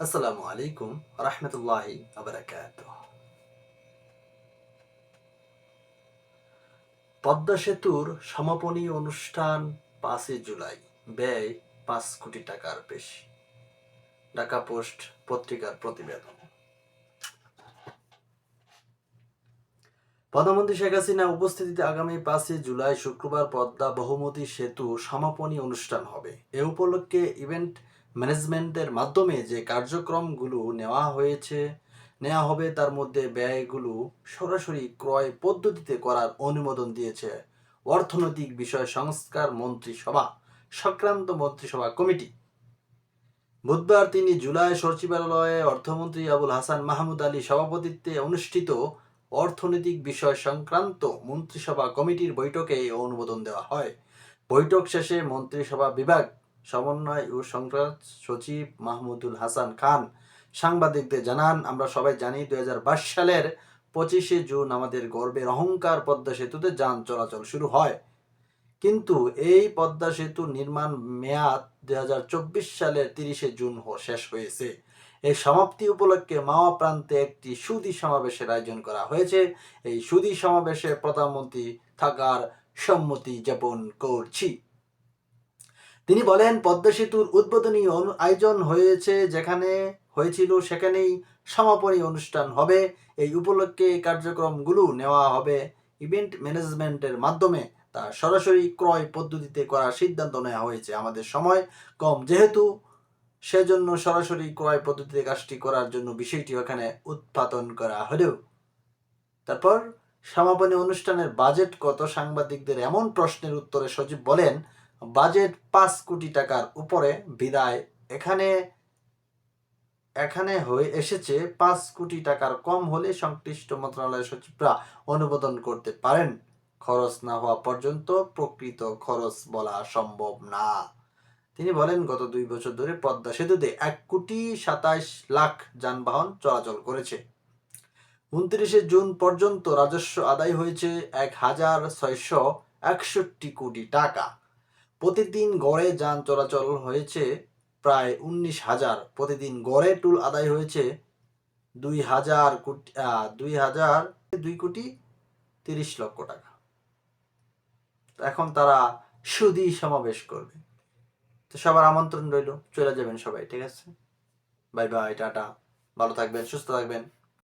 আসসালামু আলাইকুম রহমতুল্লাহি আবরাকাত পদ্মা সেতুর সমাপনী অনুষ্ঠান পাঁচই জুলাই, ব্যয় পাঁচ কোটি টাকার বেশি। ঢাকা পোস্ট পত্রিকার প্রতিবেদন। প্রধানমন্ত্রী শেখ হাসিনা উপস্থিতিতে আগামী পাঁচই জুলাই শুক্রবার পদ্মা বহুমতী সেতু সমাপনী অনুষ্ঠান হবে। এ উপলক্ষে ইভেন্ট ম্যানেজমেন্টের মাধ্যমে যে কার্যক্রমগুলো নেওয়া হয়েছে নেওয়া হবে তার মধ্যে ব্যয়গুলো সরাসরি ক্রয় পদ্ধতিতে করার অনুমোদন দিয়েছে অর্থনৈতিক বিষয় সংস্কার মন্ত্রিসভা, সংক্রান্ত মন্ত্রিসভা কমিটি। বুধবার তিনি জুলাই সচিবালয়ে অর্থমন্ত্রী আবুল হাসান মাহমুদ আলী সভাপতিত্বে অনুষ্ঠিত অর্থনৈতিক বিষয় সংক্রান্ত মন্ত্রিসভা কমিটির বৈঠকে অনুমোদন দেওয়া হয়। বৈঠক শেষে মন্ত্রিসভা বিভাগ সমন্বয় ও সংক্রান্ত সচিব মাহমুদুল হাসান খান সাংবাদিকদের জানান, আমরা সবাই জানি দু হাজার বাইশ সালের পঁচিশে জুন আমাদের গর্বের অহংকার পদ্মা সেতুতে যান চলাচল শুরু হয়। কিন্তু এই পদ্মা সেতু নির্মাণ মেয়াদ দুই সালের তিরিশে জুন শেষ হয়েছে। এই সমাপ্তি উপলক্ষে মাওয়া প্রান্তে একটি সুদি সমাবেশের আয়োজন করা হয়েছে। এই সুদি সমাবেশে প্রধানমন্ত্রী থাকার সম্মতি জ্ঞাপন করছি। তিনি বলেন, পদ্মা সেতুর উদ্বোধনী আয়োজন হয়েছে যেখানে হয়েছিল, সেখানেই সমাপনী অনুষ্ঠান হবে। এই উপলক্ষে কার্যক্রমগুলো নেওয়া হবে। ইভেন্ট ম্যানেজমেন্টের মাধ্যমে তা সরাসরি ক্রয় পদ্ধতিতে করার সিদ্ধান্ত নেওয়া হয়েছে। আমাদের সময় কম যেহেতু, সেজন্য সরাসরি ক্রয় পদ্ধতিতে কাজটি করার জন্য বিষয়টি ওখানে উৎপাদন করা হলেও। তারপর, সমাপনী অনুষ্ঠানের বাজেট কত? সাংবাদিকদের এমন প্রশ্নের উত্তরে সচিব বলেন বাজেট পাঁচ কোটি টাকার উপরে বিদায়। এখানে এখানে হয়ে এসেছে পাঁচ কোটি টাকার কম হলে সংশ্লিষ্ট মন্ত্রণালয়ের সচিবরা অনুমোদন করতে পারেন। খরচ না হওয়া পর্যন্ত প্রকৃত খরচ বলা সম্ভব না। তিনি বলেন, গত দুই বছর ধরে পদ্মা সেতুতে এক কোটি সাতাইশ লাখ যানবাহন চলাচল করেছে। উনত্রিশে জুন পর্যন্ত রাজস্ব আদায় হয়েছে এক হাজার ছয়শো একষট্টি কোটি টাকা। প্রতিদিন গড়ে যান চলাচল হয়েছে প্রায় উনিশ হাজার। প্রতিদিন গড়ে টুল আদায় হয়েছে দুই হাজার কোটি দুই হাজার দুই কোটি তিরিশ লক্ষ টাকা। এখন তারা সুদী সমাবেশ করবে। তো সবার আমন্ত্রণ রইল, চলে যাবেন সবাই, ঠিক আছে? Bye bye, tata. ভালো থাকবেন, সুস্থ থাকবেন।